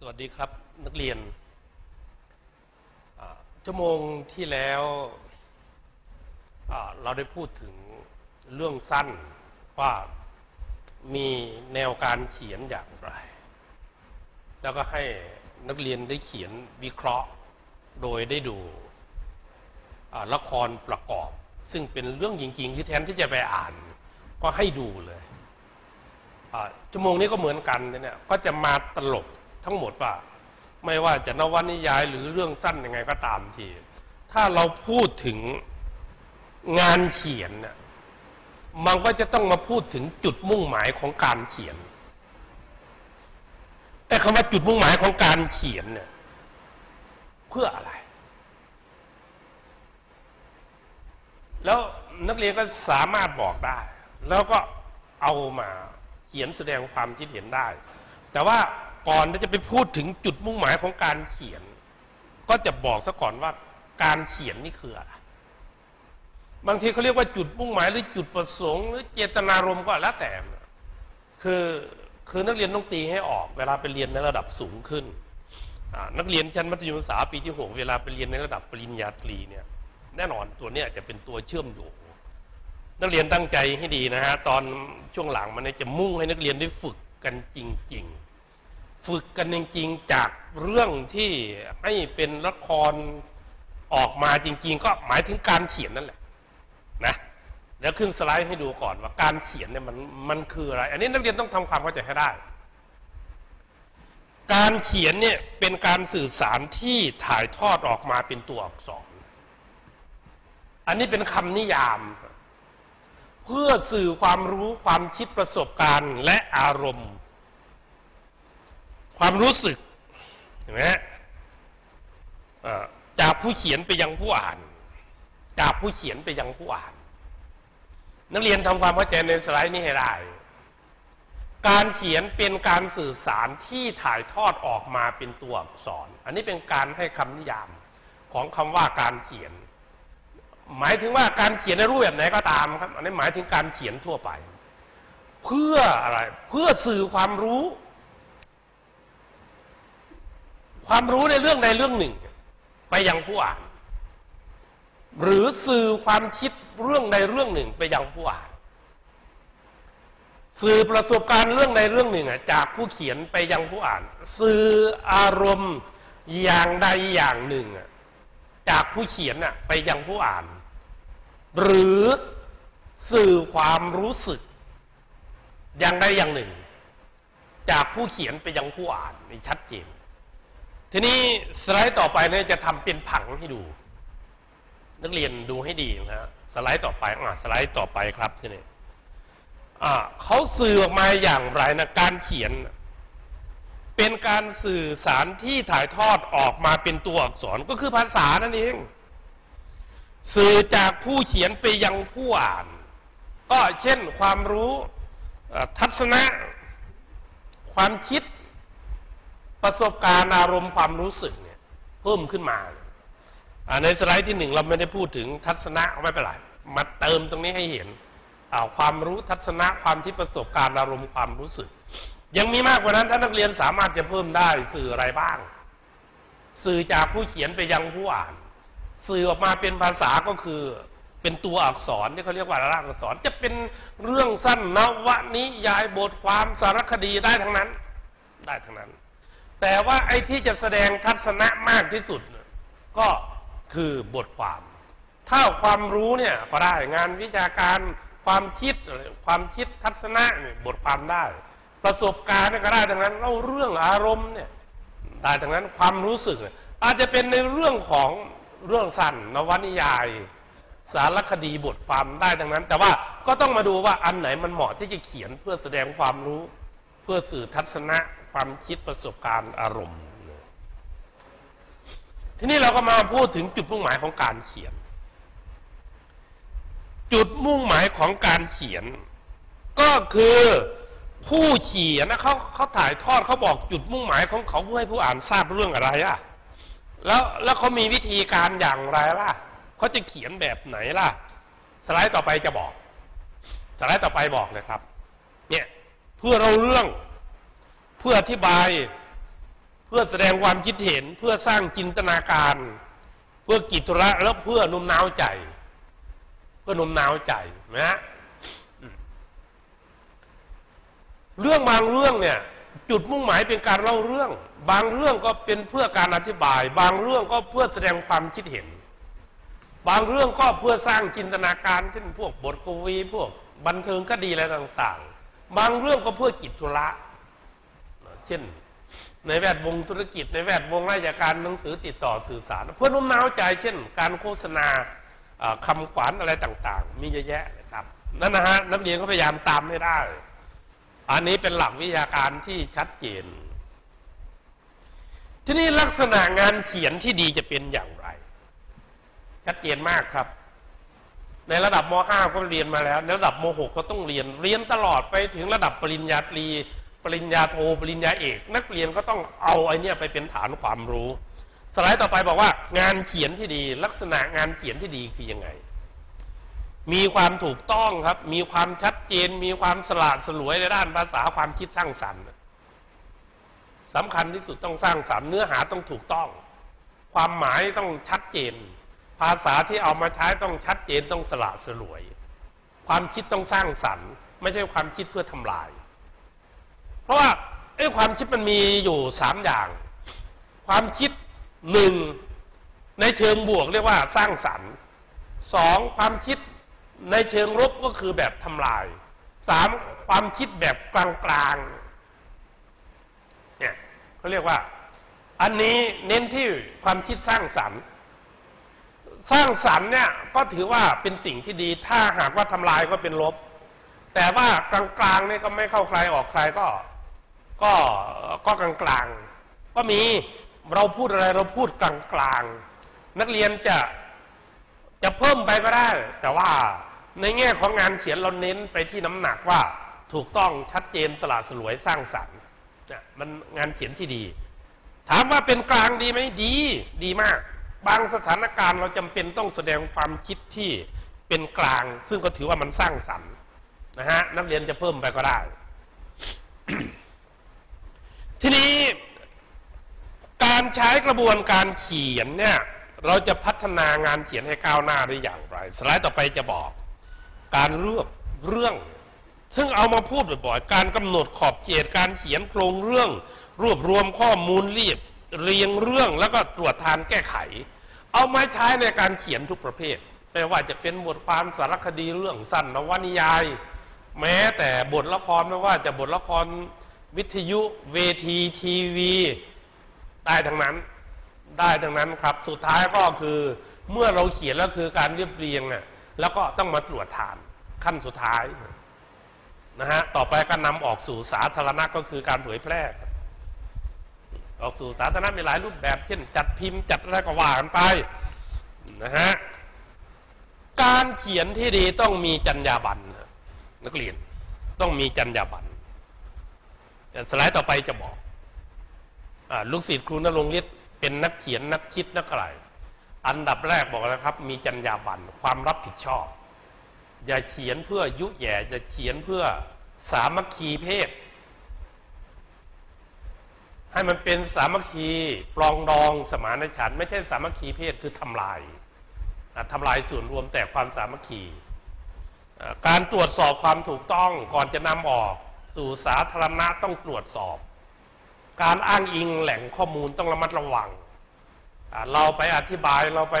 สวัสดีครับนักเรียน ชั่วโมงที่แล้วเราได้พูดถึงเรื่องสั้นว่ามีแนวการเขียนอย่างไร แล้วก็ให้นักเรียนได้เขียนวิเคราะห์โดยได้ดูละครประกอบ ซึ่งเป็นเรื่องจริงๆที่แทนที่จะไปอ่าน ก็ให้ดูเลยชั่วโมงนี้ก็เหมือนกันเนี่ยก็จะมาตลบ ทั้งหมดว่า ไม่ว่าจะนวนิยายหรือเรื่องสั้นยังไงก็ตามที ถ้าเราพูดถึงงานเขียนเนี่ยมันก็จะต้องมาพูดถึงจุดมุ่งหมายของการเขียนไอ้คำว่าจุดมุ่งหมายของการเขียนเนี่ยเพื่ออะไร แล้วนักเรียนก็สามารถบอกได้ แล้วก็เอามาเขียนแสดงความคิดเห็นได้ แต่ว่า ก่อนที่จะไปพูดถึงจุดมุ่งหมายของการเขียน ก็จะบอกซะก่อนว่าการเขียนนี่คืออะไรบางทีเขาเรียกว่าจุดมุ่งหมายหรือจุดประสงค์ หรือเจตนารมณ์ก็แล้วแต่ คือคือนักเรียนต้องตีให้ออกเวลาไปเรียนในระดับสูงขึ้น นักเรียนชั้นมัธยมศึกษาปีที่หกเวลาไปเรียนในระดับปริญญาตรีเนี่ยแน่นอนตัวนี้ยจะเป็นตัวเชื่อมโยงนักเรียนตั้งใจให้ดีนะฮะตอนช่วงหลังมันจะมุ่งให้นักเรียนได้ฝึกกันจริง ๆ ฝึกกันจริงๆจากเรื่องที่ให้เป็นละครออกมาจริง ๆ ก็หมายถึงการเขียนนั่นแหละนะแล้วขึ้นสไลด์ให้ดูก่อนว่าการเขียนเนี่ยมันมันคืออะไร อันนี้นักเรียนต้องทำความเข้าใจให้ได้ การเขียนเนี่ยเป็นการสื่อสารที่ถ่ายทอดออกมาเป็นตัวอักษร อันนี้เป็นคำนิยาม เพื่อสื่อความรู้ความคิดประสบการณ์และอารมณ์ ความรู้สึกเห็นไหมจากผู้เขียนไปยังผู้อ่าน จากผู้เขียนไปยังผู้อ่าน นักเรียนทำความเข้าใจในสไลด์นี้ให้ได้ การเขียนเป็นการสื่อสารที่ถ่ายทอดออกมาเป็นตัวอักษร อันนี้เป็นการให้คำนิยามของคำว่าการเขียน หมายถึงว่าการเขียนในรูปแบบไหนก็ตามครับ อันนี้หมายถึงการเขียนทั่วไป เพื่ออะไร เพื่อสื่อความรู้ ความรู้ในเรื่องใดเรื่องหนึ่ง ไปยังผู้อ่าน หรือสื่อความคิดเรื่องใดเรื่องหนึ่ง ไปยังผู้อ่าน สื่อประสบการณ์เรื่องใดเรื่องหนึ่งจากผู้เขียนไปยังผู้อ่าน สื่ออารมณ์อย่างใดอย่างหนึ่งจากผู้เขียนไปยังผู้อ่าน หรือสื่อความรู้สึก อย่างใดอย่างหนึ่ง จากผู้เขียนไปยังผู้อ่านนี่ชัดเจน ทีนี้สไลด์ต่อไปเนี่ยจะทำเป็นผังให้ดู นักเรียนดูให้ดีนะสไลด์ต่อไปอ่าสไลด์ต่อไปครับทีนี้เขาสื่อออกมาอย่างไรนะการเขียน เป็นการสื่อสารที่ถ่ายทอดออกมาเป็นตัวอักษรก็คือภาษานั่นเอง สื่อจากผู้เขียนไปยังผู้อ่าน ก็เช่นความรู้ทัศนะ ความคิด ประสบการณ์อารมณ์ความรู้สึกเนี่ยเพิ่มขึ้นมาในสไลด์ที่หนึ่งเราไม่ได้พูดถึงทัศนะไม่เป็นไรมาเติมตรงนี้ให้เห็นความรู้ทัศนะความที่ประสบการณ์อารมณ์ความรู้สึก ยังมีมากกว่านั้นถ้านักเรียนสามารถจะเพิ่มได้สื่ออะไรบ้าง สื่อจากผู้เขียนไปยังผู้อ่าน สื่อออกมาเป็นภาษาก็คือเป็นตัวอักษรที่เขาเรียกว่าร่างอักษรจะเป็นเรื่องสั้นนวนิยายบทความสารคดีได้ทั้งนั้น ได้ทั้งนั้น แต่ว่าไอ้ที่จะแสดงทัศนะมากที่สุด ก็คือบทความ ถ้าความรู้เนี่ยก็ได้งานวิชาการความคิดความคิดทัศนะบทความได้ ประสบการณ์ก็ได้ทั้งนั้นเล่าเรื่องอารมณ์เนี่ยได้ทั้งนั้นความรู้สึก อาจจะเป็นในเรื่องของเรื่องสั้นนวนิยาย สารคดีบทความได้ทั้งนั้น แต่ว่าก็ต้องมาดูว่าอันไหนมันเหมาะที่จะเขียนเพื่อแสดงความรู้ เพื่อสื่อทัศนะ ความคิดประสบการณ์อารมณ์ ทีนี้เราก็มาพูดถึงจุดมุ่งหมายของการเขียน จุดมุ่งหมายของการเขียน ก็คือผู้เขียนนะเขาเขาถ่ายทอดเขาบอกจุดมุ่งหมายของเขาเพื่อให้ผู้อ่านทราบเรื่องอะไรอะแล้วแล้วเขามีวิธีการอย่างไรล่ะเขาจะเขียนแบบไหนล่ะ สไลด์ต่อไปจะบอก สไลด์ต่อไปบอกเลยครับ เนี่ยเพื่อเราเรื่อง พื่ออธิบาย เพื่อแสดงความคิดเห็นเพื่อสร้างจินตนาการ เพื่อกิจธุระแล้วเพื่อนุ่มน้าวใจ เพื่อนุ่มน้าวใจนะเรื่องบางเรื่องเนี่ยจุดมุ่งหมายเป็นการเล่าเรื่อง บางเรื่องก็เป็นเพื่อการอธิบาย บางเรื่องก็เพื่อแสดงความคิดเห็น บางเรื่องก็เพื่อสร้างจินตนาการเช่นพวกบทกวีพวกบันเทิงคดีอะไรต่าง ๆ บางเรื่องก็เพื่อกิจธุระ เช่น ในแวดวงธุรกิจ ในแวดวงราชการหนังสือติดต่อสื่อสาร เพื่อนุ่มน้าวใจ เช่น การโฆษณาคำขวัญอะไรต่างๆ มีเยอะแยะนะครับนั่นนะฮะนักเรียนก็พยายามตามให้ได้ อันนี้เป็นหลักวิชาการที่ชัดเจน ที่นี่ลักษณะงานเขียนที่ดีจะเป็นอย่างไร ชัดเจนมากครับ ในระดับม .5 ก็เรียนมาแล้ว ในระดับม .6 ก็ต้องเรียน เรียนตลอดไปถึงระดับปริญญาตรี ปริญญาโทปริญญาเอก นักเรียนก็ต้องเอาไอ้นี่ไปเป็นฐานความรู้ สไลด์ต่อไปบอกว่างานเขียนที่ดี ลักษณะงานเขียนที่ดีคือยังไง มีความถูกต้องครับ มีความชัดเจน มีความสลาดสลวยในด้านภาษาความคิดสร้างสรรค์สำคัญที่สุดต้องสร้างสรรค์เนื้อหาต้องถูกต้อง ความหมายต้องชัดเจน ภาษาที่เอามาใช้ต้องชัดเจนต้องสลาดสลวย ความคิดต้องสร้างสรรค์ ไม่ใช่ความคิดเพื่อทำลาย เพราะว่าไอ้ความคิดมันมีอยู่สามอย่าง ความคิดหนึ่งในเชิงบวกเรียกว่าสร้างสรรค์สองความคิดในเชิงลบก็คือแบบทำลายสามความคิดแบบกลางๆเนี่ยเขาเรียกว่า อันนี้เน้นที่ความคิดสร้างสรรค์ สร้างสรรค์เนี่ยก็ถือว่าเป็นสิ่งที่ดี ถ้าหากว่าทำลายก็เป็นลบ แต่ว่ากลางๆเนี่ยก็ไม่เข้าใครออกใครก็ ก็ก็กลางกลางก็มีเราพูดอะไรเราพูดกลางกลางนักเรียนจะจะเพิ่มไปก็ได้ แต่ว่าในแง่ของงานเขียนเราเน้นไปที่น้ำหนักว่าถูกต้องชัดเจนสละสลวยสร้างสรรค์นะมันงานเขียนที่ดี ถามว่าเป็นกลางดีไหมดีดีมาก บางสถานการณ์เราจำเป็นต้องแสดงความคิดที่เป็นกลาง ซึ่งก็ถือว่ามันสร้างสรรค์นะฮะนักเรียนจะเพิ่มไปก็ได้ ทีนี้การใช้กระบวนการเขียนเนี่ยเราจะพัฒนางานเขียนให้ก้าวหน้าได้อย่างไร สไลด์ต่อไปจะบอก การเลือกเรื่อง ซึ่งเอามาพูดบ่อยๆ การกำหนดขอบเขตการเขียนโครงเรื่อง รวบรวมข้อมูลเรียบเรียงเรื่องแล้วก็ตรวจทานแก้ไข เอามาใช้ในการเขียนทุกประเภทไม่ว่าจะเป็นบทความสารคดีเรื่องสั้นนวนิยาย แม้แต่บทละครไม่ว่าจะบทละคร วิทยุเวทีทีวี ได้ทั้งนั้นได้ทั้งนั้นครับ สุดท้ายก็คือเมื่อเราเขียนแล้วคือการเรียบเรียงอะแล้วก็ต้องมาตรวจทานขั้นสุดท้ายนะฮะต่อไปก็นำออกสู่สาธารณะก็คือการเผยแพร่ ออกสู่สาธารณะมีหลายรูปแบบ เช่น จัดพิมพ์จัดอะไรก็ว่ากันไปนะฮะการเขียนที่ดีต้องมีจรรยาบรรณนักเรียนต้องมีจรรยาบรรณ สไลด์ต่อไปจะบอกอลูกศิษย์ครูนรงฤทธิ์เป็นนักเขียนนักคิดนักอะไรอันดับแรกบอกแล้วครับ มีจรรยาบรรณความรับผิดชอบ อย่าเขียนเพื่อยุแย่อย่าเขียนเพื่อสามัคคีเพศ ให้มันเป็นสามัคคีปลองดองสมานฉันท์ไม่ใช่สามัคคีเพศคือทำลายทำลายส่วนรวมแต่ความสามัคคี การตรวจสอบความถูกต้องก่อนจะนำออก สู่สาธารณะต้องตรวจสอบ การอ้างอิงแหล่งข้อมูลต้องระมัดระวัง เราไปอธิบายเราไป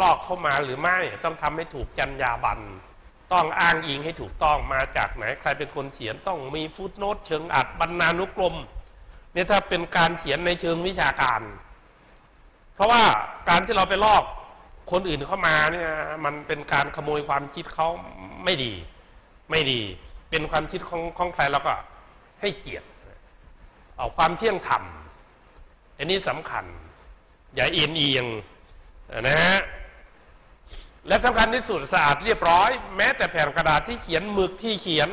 ลอกเข้ามาหรือไม่ต้องทำให้ถูกจรรยาบรรณต้องอ้างอิงให้ถูกต้องมาจากไหนใครเป็นคนเขียนต้องมีฟุตโนตเชิงอัดบรรณานุกรมเนี่ยถ้าเป็นการเขียนในเชิงวิชาการ เพราะว่าการที่เราไปลอกคนอื่นเข้ามาเนี่ยมันเป็นการขโมยความคิดเขาไม่ดี ไม่ดี เป็นความคิดของของใครเราก็ให้เกียรติเอาความเที่ยงธรรมอันนี้สำคัญ อย่าเอียงเอียงนะฮะและสำคัญที่สุดสะอาดเรียบร้อย แม้แต่แผ่นกระดาษที่เขียนหมึกที่เขียน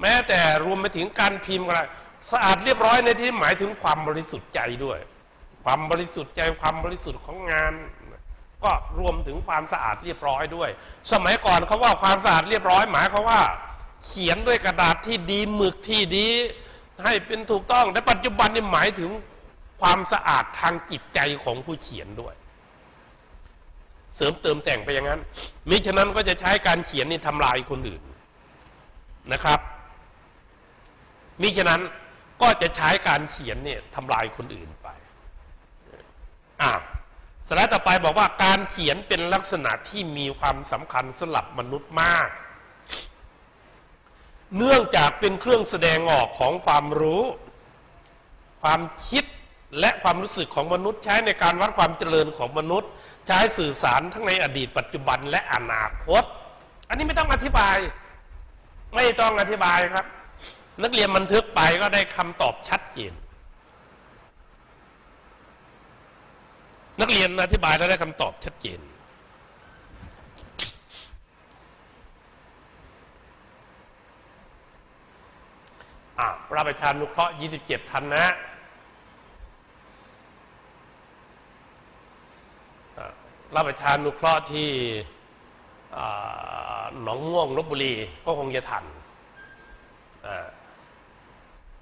แม้แต่รวมไปถึงการพิมพ์อะไรสะอาดเรียบร้อยในที่หมายถึงความบริสุทธิ์ใจด้วย ความบริสุทธิ์ใจความบริสุทธิ์ของงาน ก็รวมถึงความสะอาดเรียบร้อยด้วย สมัยก่อนเขาว่าความสะอาดเรียบร้อยหมายเขาว่า เขียนด้วยกระดาษที่ดีหมึกที่ดี ให้เป็นถูกต้องแต่ปัจจุบันนี่หมายถึงความสะอาดทางจิตใจของผู้เขียนด้วย เสริมเติมแต่งไปอย่างนั้นมิฉะนั้นก็จะใช้การเขียนนี่ทำลายคนอื่นนะครับมิฉะนั้นก็จะใช้การเขียนเนี่ยทำลายคนอื่นไปอ่าสไลด์ต่อไปบอกว่าการเขียนเป็นลักษณะที่มีความสำคัญสำหรับมนุษย์มาก เนื่องจากเป็นเครื่องแสดงออกของความรู้ ความคิดและความรู้สึกของมนุษย์ ใช้ในการวัดความเจริญของมนุษย์ ใช้สื่อสารทั้งในอดีต ปัจจุบันและอนาคต อันนี้ไม่ต้องอธิบาย ไม่ต้องอธิบายครับ นักเรียนบันทึกไปก็ได้คำตอบชัดเจนนักเรียนอธิบายแล้วได้คำตอบชัดเจน อะรับประทานนุเคราะห์27 ทันนะรับประทานนุเคราะห์ที่หนองม่วงลบบุรีก็คงจะทัน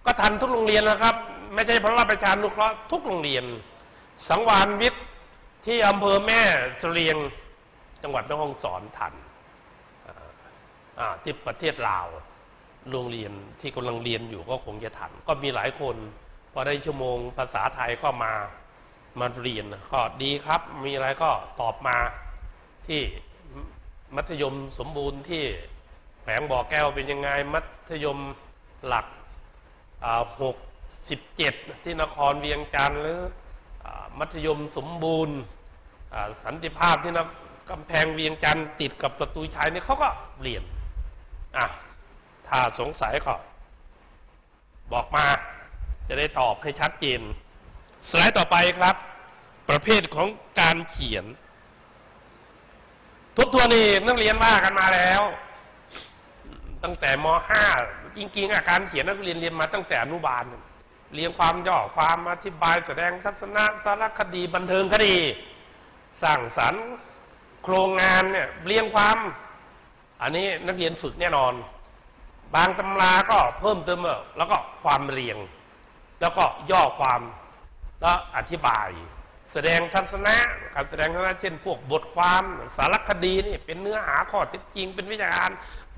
ก็ทันทุกโรงเรียนนะครับ ไม่ใช่เพราะรับประทานนุเคราะห์ทุกโรงเรียน สังวานวิทย์ที่อำเภอแม่สเสลียง จังหวัดแม่ฮ่องสอนทันที่ประเทศลาว โรงเรียนที่กำลังเรียนอยู่ก็คงจะทันก็มีหลายคน พอได้ชั่วโมงภาษาไทยก็มามาเรียนก็ดีครับ มีอะไรก็ตอบมาที่มัธยมสมบูรณ์ที่แผงบ่อแก้วเป็นยังไง มัธยมหลักหกสิบเจ็ดที่นครเวียงจันทร์หรือมัธยมสมบูรณ์สันติภาพที่นะกำแพงเวียงจันทร์ติดกับประตูชัยนี่เขาก็เรียนอะ ถ้าสงสัยก็บอกมาจะได้ตอบให้ชัดเจน สไลด์ต่อไปครับ ประเภทของการเขียน ทุกทัวนี่นักเรียนว่ากันมาแล้ว ตั้งแต่ม .5 จริงๆอาการเขียนนักเรียนเรียนมาตั้งแต่อนุบาลเรียงความย่อความอธิบายแสดงทัศนะสารคดีบันเทิงคดีสร้างสรรค์โครงงานเนี่ยเรียงความ อันนี้นักเรียนฝึกแน่นอน บางตำราก็เพิ่มเติมแล้วก็ความเรียง แล้วก็ย่อความแล้วอธิบาย แสดงทัศนะการแสดงทัศนะเช่น พวกบทความสารคดีนี่เป็นเนื้อหาข้อเท็จจริง เป็นวิชาการ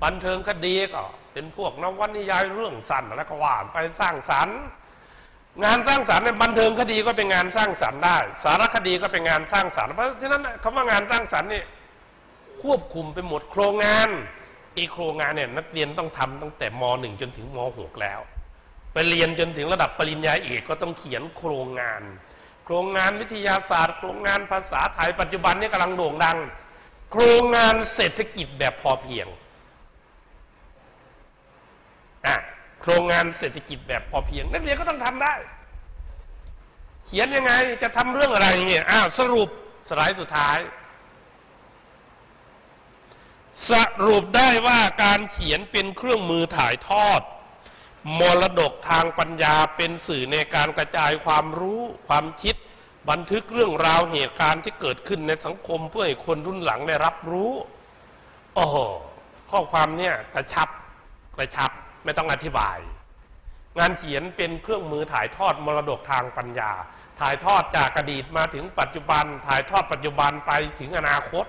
บันเทิงคดีก็ เป็นพวกนวนิยายเรื่องสั้นแล้วก็ว่าไปสร้างสรรค์งานสร้างสรรค์ในบันเทิงคดีก็เป็นงานสร้างสรรค์ได้ สารคดีก็เป็นงานสร้างสรรค์เพราะฉะนั้นคำว่างานสร้างสรรค์นี่ควบคุมไปหมดโครงงาน อีโครงงานเนี่ยนักเรียนต้องทำตั้งแต่ม .1 จนถึงม .6 แล้ว ไปเรียนจนถึงระดับปริญญาเอกก็ต้องเขียนโครงงาน โครงงานวิทยาศาสตร์ โครงงานภาษาไทยปัจจุบันนี้กำลังโด่งดัง โครงงานเศรษฐกิจแบบพอเพียงอะโครงงานเศรษฐกิจแบบพอเพียง นักเรียนก็ต้องทำได้ เขียนยังไงจะทำเรื่องอะไรเนี่ยอ้าวสรุปสไลด์สุดท้าย สรุปได้ว่าการเขียนเป็นเครื่องมือถ่ายทอด มรดกทางปัญญาเป็นสื่อในการกระจายความรู้ความคิด บันทึกเรื่องราวเหตุการณ์ที่เกิดขึ้นในสังคมเพื่อให้คนรุ่นหลังได้รับรู้โอ้โหข้อความเนี่ยกระชับกระชับไม่ต้องอธิบาย งานเขียนเป็นเครื่องมือถ่ายทอดมรดกทางปัญญา ถ่ายทอดจากอดีตมาถึงปัจจุบัน ถ่ายทอดปัจจุบันไปถึงอนาคต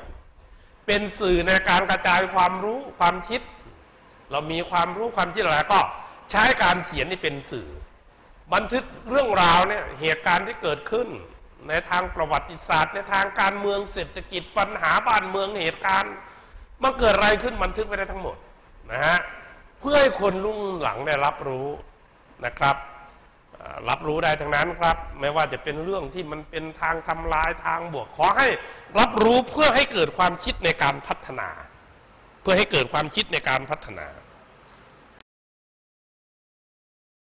เป็นสื่อในการกระจายความรู้ความคิด เรามีความรู้ความคิดอะไรก็ใช้การเขียนนี่เป็นสื่อ บันทึกเรื่องราวเนี่ยเหตุการณ์ที่เกิดขึ้น ในทางประวัติศาสตร์ ในทางการเมืองเศรษฐกิจปัญหาบ้านเมืองเหตุการณ์มันเกิดอะไรขึ้นบันทึกไว้ได้ทั้งหมดนะฮะเพื่อให้คนรุ่งหลังได้รับรู้นะครับ รับรู้ได้ทั้งนั้นครับ ไม่ว่าจะเป็นเรื่องที่มันเป็นทางทำลายทางบวก ขอให้รับรู้เพื่อให้เกิดความคิดในการพัฒนา เพื่อให้เกิดความคิดในการพัฒนา